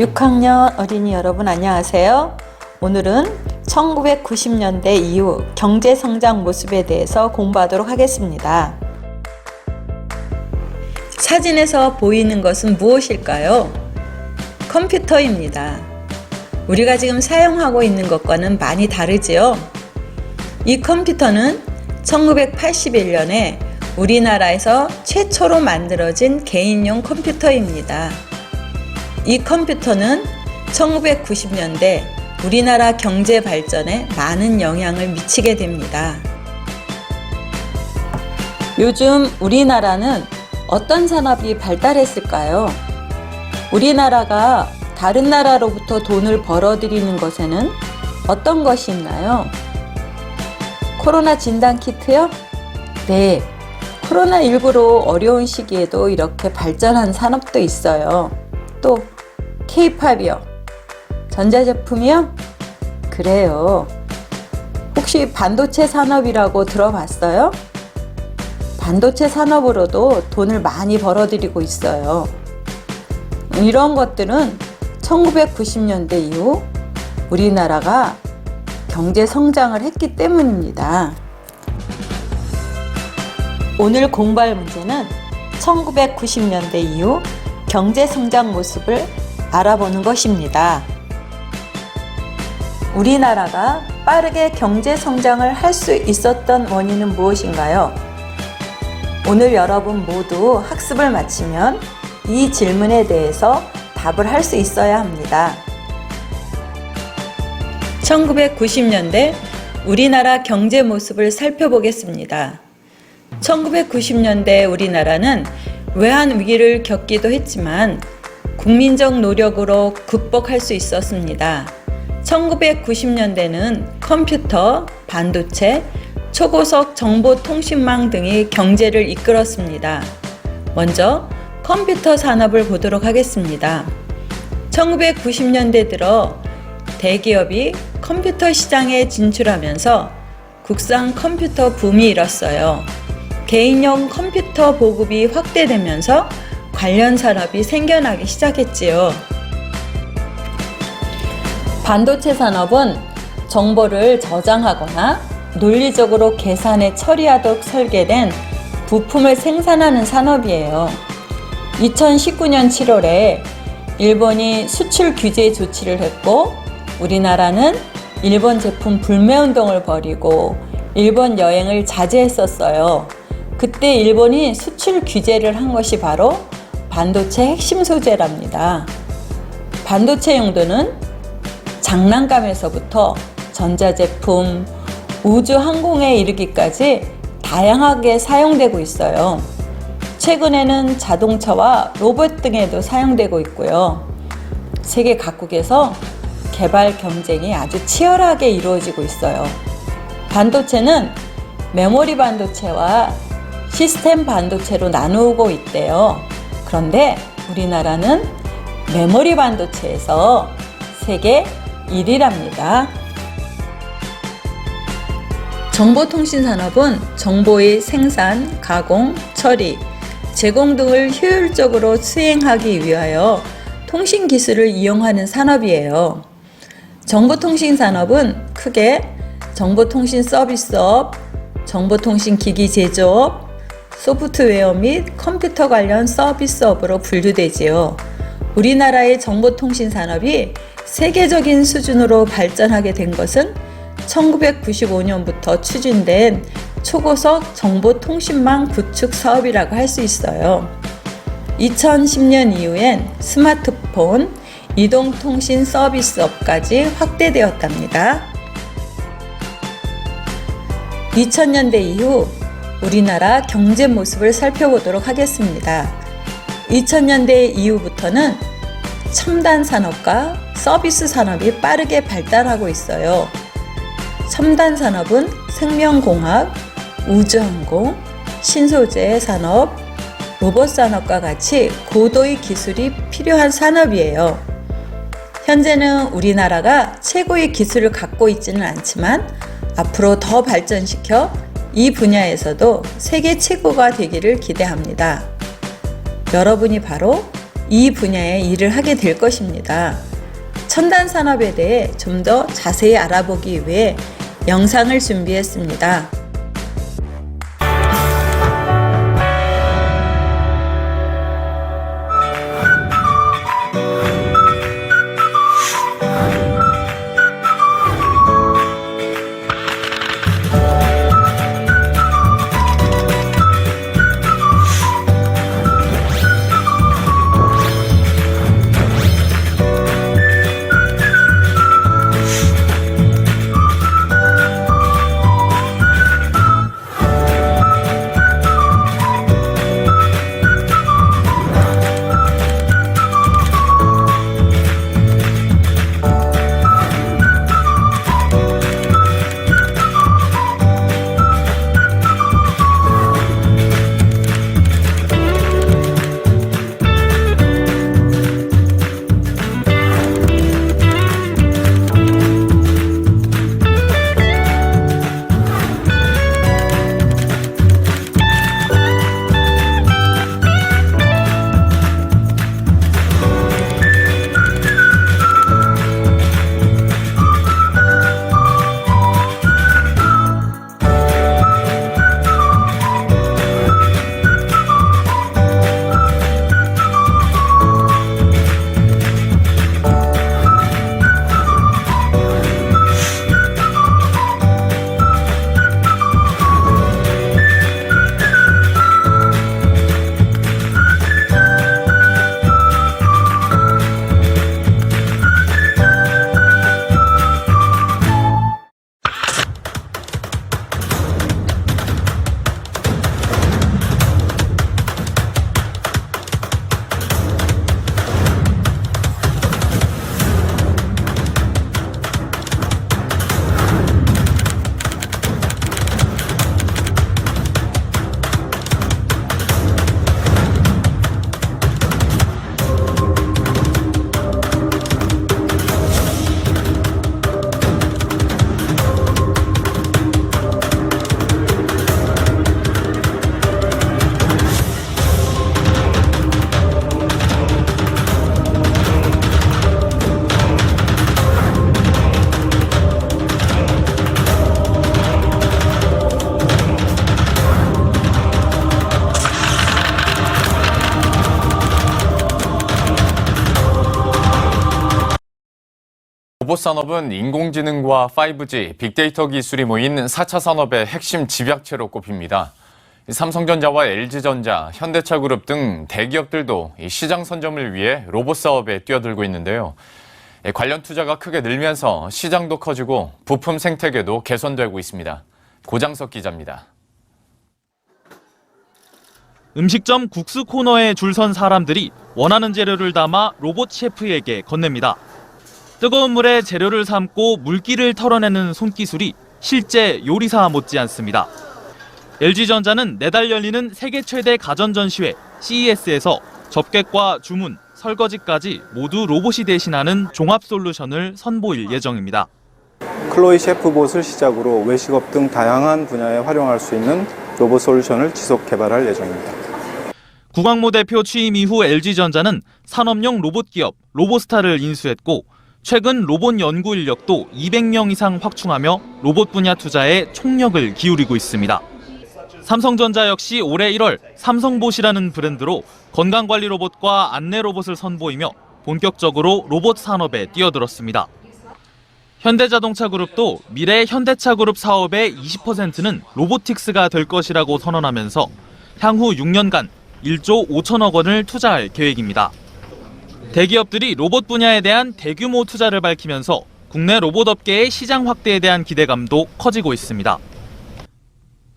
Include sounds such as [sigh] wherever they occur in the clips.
6학년 어린이 여러분 안녕하세요. 오늘은 1990년대 이후 경제 성장 모습에 대해서 공부하도록 하겠습니다. 사진에서 보이는 것은 무엇일까요? 컴퓨터입니다. 우리가 지금 사용하고 있는 것과는 많이 다르지요? 이 컴퓨터는 1981년에 우리나라에서 최초로 만들어진 개인용 컴퓨터입니다. 이 컴퓨터는 1990년대 우리나라 경제 발전에 많은 영향을 미치게 됩니다. 요즘 우리나라는 어떤 산업이 발달했을까요? 우리나라가 다른 나라로부터 돈을 벌어들이는 것에는 어떤 것이 있나요? 코로나 진단 키트요? 네. 코로나19로 어려운 시기에도 이렇게 발전한 산업도 있어요. 또 K-팝이요. 전자제품이요? 그래요. 혹시 반도체 산업이라고 들어봤어요? 반도체 산업으로도 돈을 많이 벌어들이고 있어요. 이런 것들은 1990년대 이후 우리나라가 경제 성장을 했기 때문입니다. 오늘 공부할 문제는 1990년대 이후 경제 성장 모습을 알아보는 것입니다. 우리나라가 빠르게 경제 성장을 할 수 있었던 원인은 무엇인가요? 오늘 여러분 모두 학습을 마치면 이 질문에 대해서 답을 할 수 있어야 합니다. 1990년대 우리나라 경제 모습을 살펴보겠습니다. 1990년대 우리나라는 외환 위기를 겪기도 했지만 국민적 노력으로 극복할 수 있었습니다. 1990년대는 컴퓨터, 반도체, 초고속 정보통신망 등이 경제를 이끌었습니다. 먼저 컴퓨터 산업을 보도록 하겠습니다. 1990년대 들어 대기업이 컴퓨터 시장에 진출하면서 국산 컴퓨터 붐이 일었어요. 개인용 컴퓨터 보급이 확대되면서 관련 산업이 생겨나기 시작했지요. 반도체 산업은 정보를 저장하거나 논리적으로 계산에 처리하도록 설계된 부품을 생산하는 산업이에요. 2019년 7월에 일본이 수출 규제 조치를 했고 우리나라는 일본 제품 불매 운동을 벌이고 일본 여행을 자제했었어요. 그때 일본이 수출 규제를 한 것이 바로 반도체 핵심 소재랍니다. 반도체 용도는 장난감에서부터 전자제품, 우주 항공에 이르기까지 다양하게 사용되고 있어요. 최근에는 자동차와 로봇 등에도 사용되고 있고요. 세계 각국에서 개발 경쟁이 아주 치열하게 이루어지고 있어요. 반도체는 메모리 반도체와 시스템 반도체로 나누고 있대요. 그런데 우리나라는 메모리 반도체에서 세계 1위랍니다. 정보통신 산업은 정보의 생산, 가공, 처리, 제공 등을 효율적으로 수행하기 위하여 통신 기술을 이용하는 산업이에요. 정보통신 산업은 크게 정보통신 서비스업, 정보통신 기기 제조업, 소프트웨어 및 컴퓨터 관련 서비스업으로 분류되지요. 우리나라의 정보통신 산업이 세계적인 수준으로 발전하게 된 것은 1995년부터 추진된 초고속 정보통신망 구축 사업이라고 할 수 있어요. 2010년 이후엔 스마트폰, 이동통신 서비스업까지 확대되었답니다. 2000년대 이후 우리나라 경제 모습을 살펴보도록 하겠습니다. 2000년대 이후부터는 첨단 산업과 서비스 산업이 빠르게 발달하고 있어요. 첨단 산업은 생명공학, 우주항공, 신소재 산업, 로봇 산업과 같이 고도의 기술이 필요한 산업이에요. 현재는 우리나라가 최고의 기술을 갖고 있지는 않지만 앞으로 더 발전시켜 이 분야에서도 세계 최고가 되기를 기대합니다. 여러분이 바로 이 분야의 일을 하게 될 것입니다. 첨단 산업에 대해 좀 더 자세히 알아보기 위해 영상을 준비했습니다. 산업은 인공지능과 5G, 빅데이터 기술이 모인 4차 산업의 핵심 집약체로 꼽힙니다. 삼성전자와 LG전자, 현대차그룹 등 대기업들도 이 시장 선점을 위해 로봇 사업에 뛰어들고 있는데요. 관련 투자가 크게 늘면서 시장도 커지고 부품 생태계도 개선되고 있습니다. 고장석 기자입니다. 음식점 국수 코너에 줄 선 사람들이 원하는 재료를 담아 로봇 셰프에게 건넵니다. 뜨거운 물에 재료를 삶고 물기를 털어내는 손기술이 실제 요리사 못지않습니다. LG전자는 내달 열리는 세계 최대 가전 전시회 CES에서 접객과 주문, 설거지까지 모두 로봇이 대신하는 종합 솔루션을 선보일 예정입니다. 클로이 셰프봇을 시작으로 외식업 등 다양한 분야에 활용할 수 있는 로봇 솔루션을 지속 개발할 예정입니다. 구광모 대표 취임 이후 LG전자는 산업용 로봇 기업 로보스타를 인수했고 최근 로봇 연구 인력도 200명 이상 확충하며 로봇 분야 투자에 총력을 기울이고 있습니다. 삼성전자 역시 올해 1월 삼성봇이라는 브랜드로 건강관리 로봇과 안내 로봇을 선보이며 본격적으로 로봇 산업에 뛰어들었습니다. 현대자동차 그룹도 미래 현대차 그룹 사업의 20%는 로보틱스가 될 것이라고 선언하면서 향후 6년간 1조 5천억 원을 투자할 계획입니다. 대기업들이 로봇 분야에 대한 대규모 투자를 밝히면서 국내 로봇 업계의 시장 확대에 대한 기대감도 커지고 있습니다.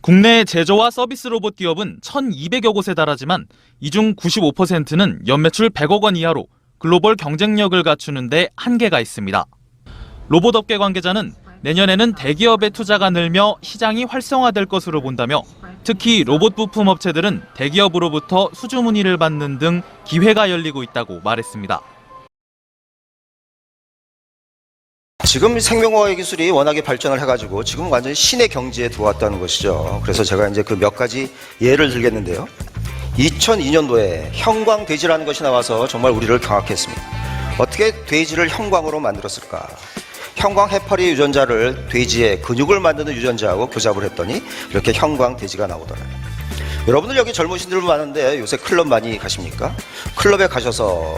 국내 제조와 서비스 로봇 기업은 1,200여 곳에 달하지만 이 중 95%는 연매출 100억 원 이하로 글로벌 경쟁력을 갖추는데 한계가 있습니다. 로봇 업계 관계자는 내년에는 대기업의 투자가 늘며 시장이 활성화될 것으로 본다며 특히 로봇 부품 업체들은 대기업으로부터 수주 문의를 받는 등 기회가 열리고 있다고 말했습니다. 지금 생명과학 기술이 워낙에 발전을 해가지고 지금 완전히 신의 경지에 들어왔다는 것이죠. 그래서 제가 이제 그 몇 가지 예를 들겠는데요. 2002년도에 형광돼지라는 것이 나와서 정말 우리를 경악했습니다. 어떻게 돼지를 형광으로 만들었을까? 형광 해파리 유전자를 돼지의 근육을 만드는 유전자하고 교잡을 했더니 이렇게 형광 돼지가 나오더라고요. 여러분들 여기 젊으신 분 많은데 요새 클럽 많이 가십니까? 클럽에 가셔서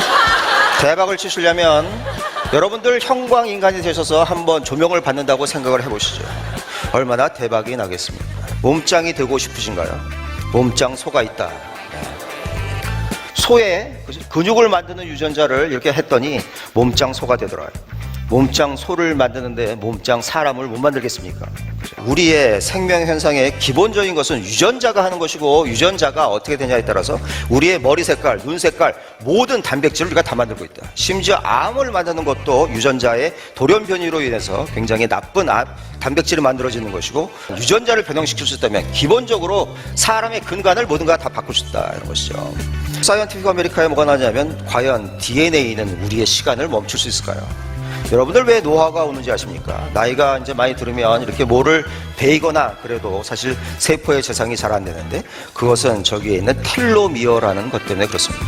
[laughs] 대박을 치시려면 여러분들 형광 인간이 되셔서 한번 조명을 받는다고 생각을 해보시죠. 얼마나 대박이 나겠습니까? 몸짱이 되고 싶으신가요? 몸짱 소가 있다. 네. 소의 근육을 만드는 유전자를 이렇게 했더니 몸짱 소가 되더라고요. 몸짱 소를 만드는데 몸짱 사람을 못 만들겠습니까? 우리의 생명 현상의 기본적인 것은 유전자가 하는 것이고 유전자가 어떻게 되냐에 따라서 우리의 머리 색깔, 눈 색깔 모든 단백질을 우리가 다 만들고 있다. 심지어 암을 만드는 것도 유전자의 돌연 변이로 인해서 굉장히 나쁜 암, 단백질이 만들어지는 것이고 유전자를 변형시킬 수 있다면 기본적으로 사람의 근간을 모든가 다 바꿀 수 있다 이런 것이죠. 사이언티픽 아메리카에 뭐가 나냐면 과연 DNA는 우리의 시간을 멈출 수 있을까요? 여러분들 왜 노화가 오는지 아십니까? 나이가 이제 많이 들으면 이렇게 뭐를 베이거나 그래도 사실 세포의 재상이 잘 안 되는데 그것은 저기에 있는 텔로미어라는 것 때문에 그렇습니다.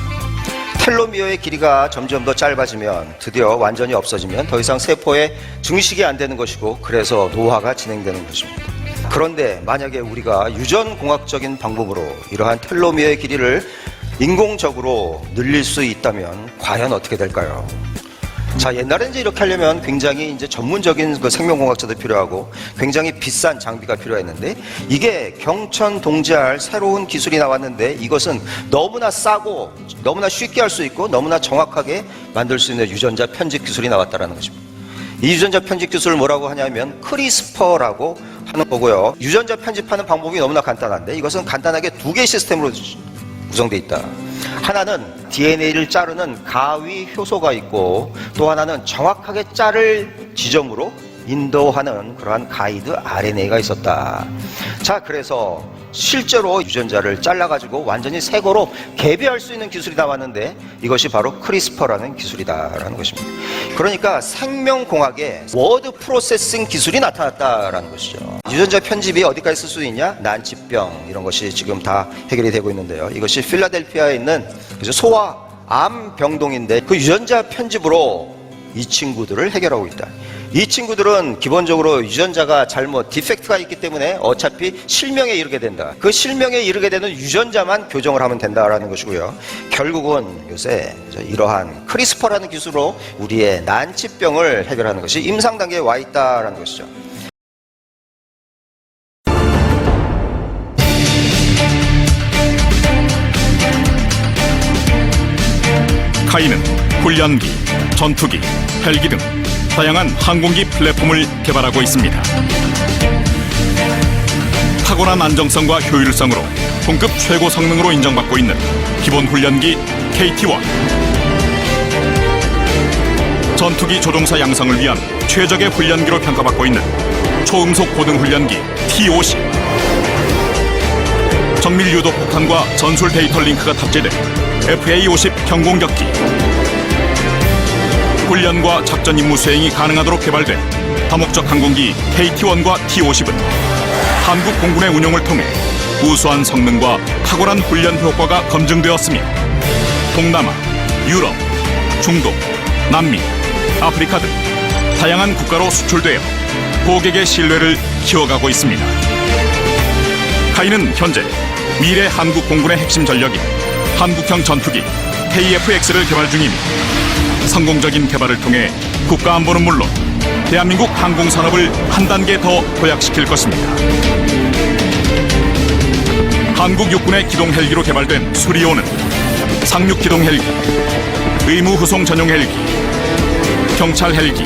텔로미어의 길이가 점점 더 짧아지면 드디어 완전히 없어지면 더 이상 세포에 증식이 안 되는 것이고 그래서 노화가 진행되는 것입니다. 그런데 만약에 우리가 유전공학적인 방법으로 이러한 텔로미어의 길이를 인공적으로 늘릴 수 있다면 과연 어떻게 될까요? 자, 옛날에 이제 이렇게 하려면 굉장히 이제 전문적인 그 생명공학자도 필요하고 굉장히 비싼 장비가 필요했는데 이게 경천 동지할 새로운 기술이 나왔는데 이것은 너무나 싸고 너무나 쉽게 할 수 있고 너무나 정확하게 만들 수 있는 유전자 편집 기술이 나왔다라는 것입니다. 이 유전자 편집 기술을 뭐라고 하냐면 크리스퍼라고 하는 거고요. 유전자 편집하는 방법이 너무나 간단한데 이것은 간단하게 두 개의 시스템으로 구성되어 있다. 하나는 DNA를 자르는 가위 효소가 있고 또 하나는 정확하게 자를 지점으로 인도하는 그러한 가이드 RNA가 있었다. 자, 그래서 실제로 유전자를 잘라가지고 완전히 새 거로 개비할 수 있는 기술이 나왔는데 이것이 바로 크리스퍼라는 기술이다라는 것입니다. 그러니까 생명공학에 워드 프로세싱 기술이 나타났다라는 것이죠. 유전자 편집이 어디까지 쓸 수 있냐? 난치병 이런 것이 지금 다 해결이 되고 있는데요. 이것이 필라델피아에 있는 그래서 소아 암 병동인데 그 유전자 편집으로 이 친구들을 해결하고 있다. 이 친구들은 기본적으로 유전자가 잘못 디펙트가 있기 때문에 어차피 실명에 이르게 된다. 그 실명에 이르게 되는 유전자만 교정을 하면 된다라는 것이고요. 결국은 요새 이러한 크리스퍼라는 기술로 우리의 난치병을 해결하는 것이 임상 단계에 와 있다라는 것이죠. 카이는 훈련기, 전투기, 헬기 등 다양한 항공기 플랫폼을 개발하고 있습니다. 탁월한 안정성과 효율성으로 동급 최고 성능으로 인정받고 있는 기본 훈련기 KT-1. 전투기 조종사 양성을 위한 최적의 훈련기로 평가받고 있는 초음속 고등 훈련기 T-50. 정밀 유도 폭탄과 전술 데이터 링크가 탑재된 FA-50 경공격기 훈련과 작전 임무 수행이 가능하도록 개발된 다목적 항공기 KT-1과 T-50은 한국 공군의 운용을 통해 우수한 성능과 탁월한 훈련 효과가 검증되었으며 동남아, 유럽, 중동, 남미, 아프리카 등 다양한 국가로 수출되어 고객의 신뢰를 키워가고 있습니다. 카이는 현재 미래 한국 공군의 핵심 전력인 한국형 전투기 KF-X를 개발 중이며 성공적인 개발을 통해 국가 안보는 물론 대한민국 항공 산업을 한 단계 더 도약시킬 것입니다. 한국 육군의 기동 헬기로 개발된 수리오는 상륙 기동 헬기, 의무 후송 전용 헬기, 경찰 헬기,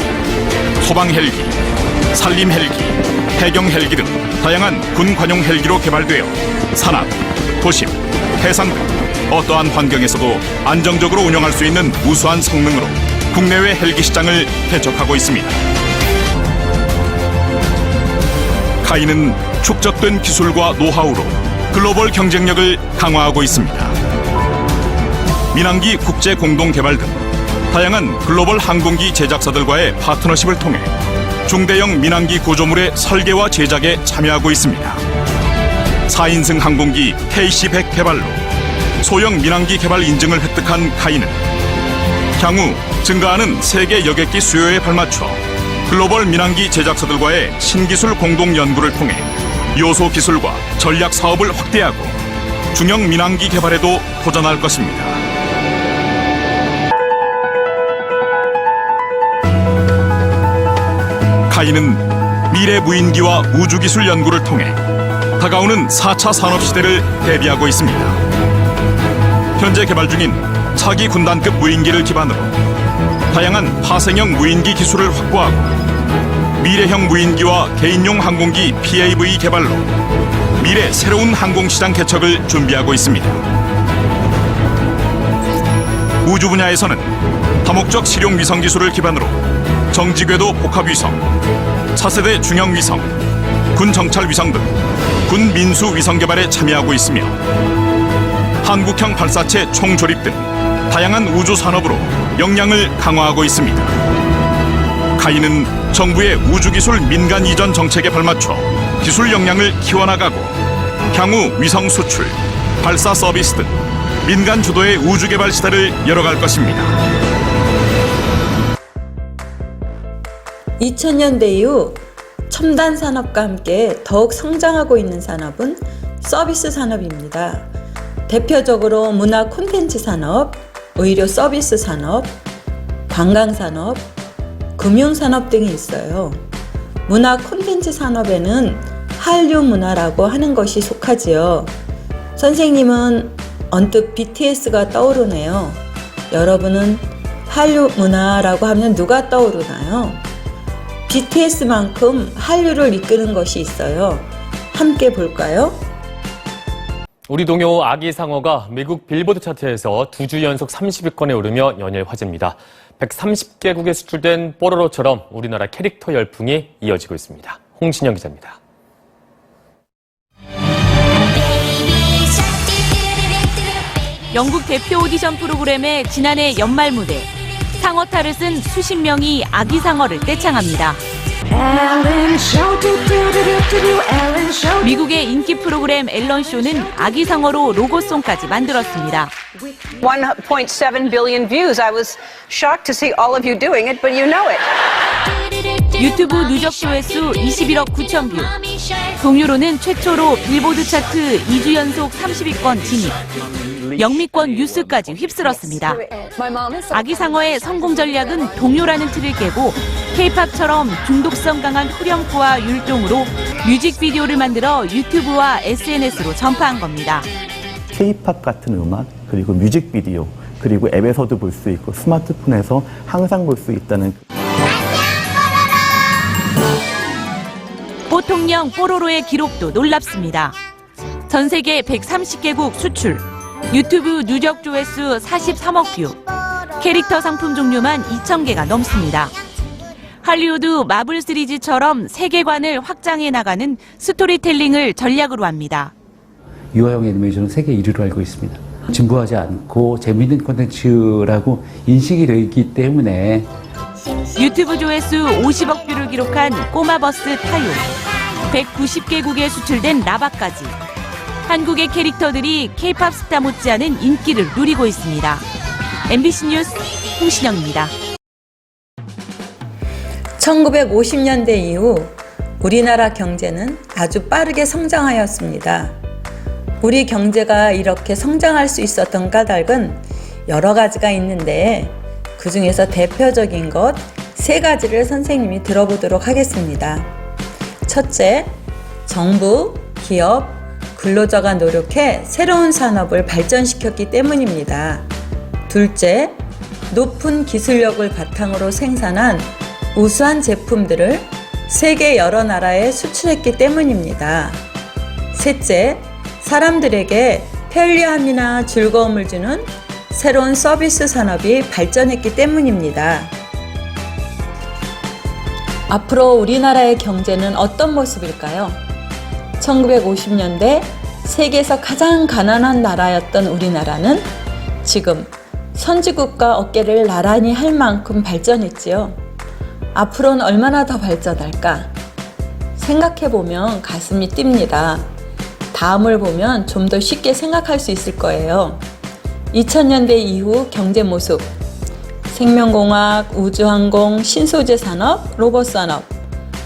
소방 헬기, 산림 헬기, 해경 헬기 등 다양한 군 관용 헬기로 개발되어 산악, 도심, 해상 등 어떠한 환경에서도 안정적으로 운영할 수 있는 우수한 성능으로 국내외 헬기 시장을 개척하고 있습니다. 카이는 축적된 기술과 노하우로 글로벌 경쟁력을 강화하고 있습니다. 민항기 국제 공동 개발 등 다양한 글로벌 항공기 제작사들과의 파트너십을 통해 중대형 민항기 구조물의 설계와 제작에 참여하고 있습니다. 4인승 항공기 KC-100 개발로 소형 민항기 개발 인증을 획득한 카이는 향후 증가하는 세계 여객기 수요에 발맞춰 글로벌 민항기 제작사들과의 신기술 공동 연구를 통해 요소 기술과 전략 사업을 확대하고 중형 민항기 개발에도 도전할 것입니다. 카이는 미래 무인기와 우주기술 연구를 통해 다가오는 4차 산업 시대를 대비하고 있습니다. 현재 개발 중인 차기 군단급 무인기를 기반으로 다양한 파생형 무인기 기술을 확보하고 미래형 무인기와 개인용 항공기 PAV 개발로 미래 새로운 항공시장 개척을 준비하고 있습니다. 우주 분야에서는 다목적 실용 위성 기술을 기반으로 정지궤도 복합 위성, 차세대 중형 위성, 군 정찰 위성 등 군 민수 위성 개발에 참여하고 있으며 한국형 발사체 총조립 등 다양한 우주 산업으로 역량을 강화하고 있습니다. 카이는 정부의 우주기술 민간 이전 정책에 발맞춰 기술 역량을 키워나가고 향후 위성 수출, 발사 서비스 등 민간 주도의 우주 개발 시대를 열어갈 것입니다. 2000년대 이후 첨단 산업과 함께 더욱 성장하고 있는 산업은 서비스 산업입니다. 대표적으로 문화 콘텐츠 산업, 의료 서비스 산업, 관광 산업, 금융 산업 등이 있어요. 문화 콘텐츠 산업에는 한류 문화라고 하는 것이 속하지요. 선생님은 언뜻 BTS가 떠오르네요. 여러분은 한류 문화라고 하면 누가 떠오르나요? BTS만큼 한류를 이끄는 것이 있어요. 함께 볼까요? 우리 동요 아기 상어가 미국 빌보드 차트에서 두 주 연속 30위권에 오르며 연일 화제입니다. 130개국에 수출된 뽀로로처럼 우리나라 캐릭터 열풍이 이어지고 있습니다. 홍진영 기자입니다. 영국 대표 오디션 프로그램의 지난해 연말 무대 상어 탈을 쓴 수십 명이 아기 상어를 떼창합니다. 미국의 인기 프로그램 앨런 쇼는 아기 상어로 로고송까지 만들었습니다. 1.7 billion views. I was shocked to see all of you doing it, but you know it. 유튜브 누적 조회수 21억 9천 뷰. 동유로는 최초로 빌보드 차트 2주 연속 30위권 진입. 영미권 뉴스까지 휩쓸었습니다. 아기 상어의 성공 전략은 동요라는 틀을 깨고 K-팝처럼 중독성 강한 후렴구와 율동으로 뮤직비디오를 만들어 유튜브와 SNS로 전파한 겁니다. K-팝 같은 음악 그리고 뮤직비디오 그리고 앱에서도 볼 수 있고 스마트폰에서 항상 볼 수 있다는 보통령 뽀로로의 기록도 놀랍습니다. 전 세계 130개국 수출, 유튜브 누적 조회수 43억 뷰, 캐릭터 상품 종류만 2,000개가 넘습니다. 할리우드 마블 시리즈처럼 세계관을 확장해 나가는 스토리텔링을 전략으로 합니다. 유아용 애니메이션은 세계 1위로 알고 있습니다. 진부하지 않고 재미있는 콘텐츠라고 인식이 되어 있기 때문에 유튜브 조회수 50억 뷰를 기록한 꼬마버스 타요. 190개국에 수출된 라바까지. 한국의 캐릭터들이 케이팝 스타 못지않은 인기를 누리고 있습니다. MBC 뉴스 홍신영입니다. 1950년대 이후 우리나라 경제는 아주 빠르게 성장하였습니다. 우리 경제가 이렇게 성장할 수 있었던 까닭은 여러 가지가 있는데 그 중에서 대표적인 것 세 가지를 선생님이 들어보도록 하겠습니다. 첫째, 정부, 기업, 근로자가 노력해 새로운 산업을 발전시켰기 때문입니다. 둘째, 높은 기술력을 바탕으로 생산한 우수한 제품들을 세계 여러 나라에 수출했기 때문입니다. 셋째, 사람들에게 편리함이나 즐거움을 주는 새로운 서비스 산업이 발전했기 때문입니다. 앞으로 우리나라의 경제는 어떤 모습일까요? 1950년대 세계에서 가장 가난한 나라였던 우리나라는 지금 선진국과 어깨를 나란히 할 만큼 발전했지요. 앞으로는 얼마나 더 발전할까? 생각해보면 가슴이 뜁니다. 다음을 보면 좀 더 쉽게 생각할 수 있을 거예요. 2000년대 이후 경제 모습, 생명공학, 우주항공, 신소재 산업, 로봇 산업,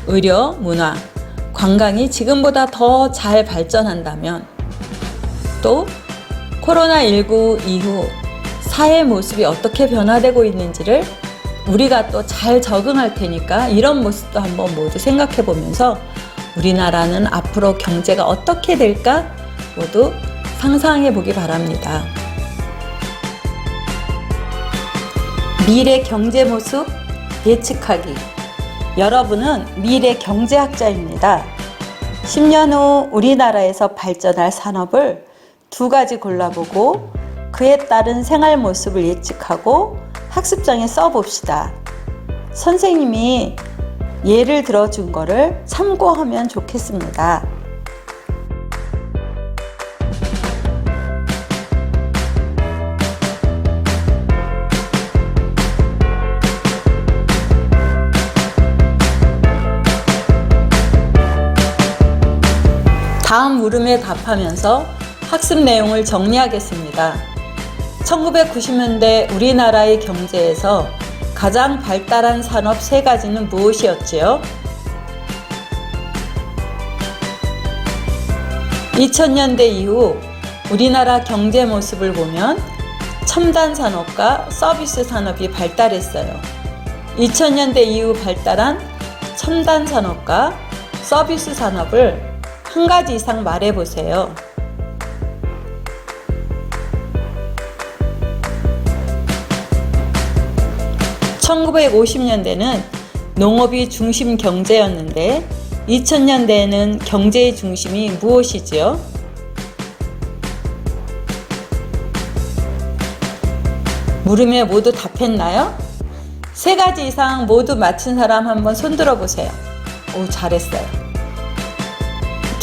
의료, 문화, 관광이 지금보다 더 잘 발전한다면 또 코로나19 이후 사회 모습이 어떻게 변화되고 있는지를 우리가 또 잘 적응할 테니까 이런 모습도 한번 모두 생각해 보면서 우리나라는 앞으로 경제가 어떻게 될까 모두 상상해 보기 바랍니다. 미래 경제 모습 예측하기. 여러분은 미래 경제학자입니다. 10년 후 우리나라에서 발전할 산업을 두 가지 골라보고 그에 따른 생활 모습을 예측하고 학습장에 써봅시다. 선생님이 예를 들어준 거를 참고하면 좋겠습니다. 다음 물음에 답하면서 학습 내용을 정리하겠습니다. 1990년대 우리나라의 경제에서 가장 발달한 산업 세 가지는 무엇이었지요? 2000년대 이후 우리나라 경제 모습을 보면 첨단 산업과 서비스 산업이 발달했어요. 2000년대 이후 발달한 첨단 산업과 서비스 산업을 한 가지 이상 말해 보세요. (1950년대는) 농업이 중심 경제였는데 (2000년대에는) 경제의 중심이 무엇이지요? 물음에 모두 답했나요? 세 가지 이상 모두 맞힌 사람 한번 손들어 보세요. 오, 잘했어요.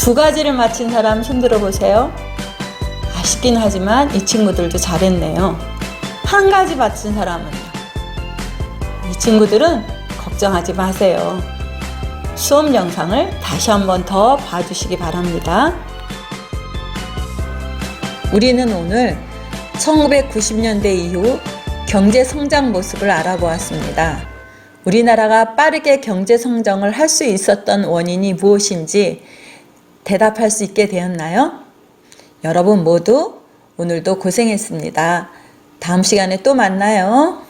두 가지를 맞힌 사람 손 들어 보세요. 아쉽긴 하지만 이 친구들도 잘했네요. 한 가지 맞힌 사람은요. 이 친구들은 걱정하지 마세요. 수업 영상을 다시 한번 더 봐주시기 바랍니다. 우리는 오늘 1990년대 이후 경제 성장 모습을 알아보았습니다. 우리나라가 빠르게 경제 성장을 할 수 있었던 원인이 무엇인지 대답할 수 있게 되었나요? 여러분 모두 오늘도 고생했습니다. 다음 시간에 또 만나요.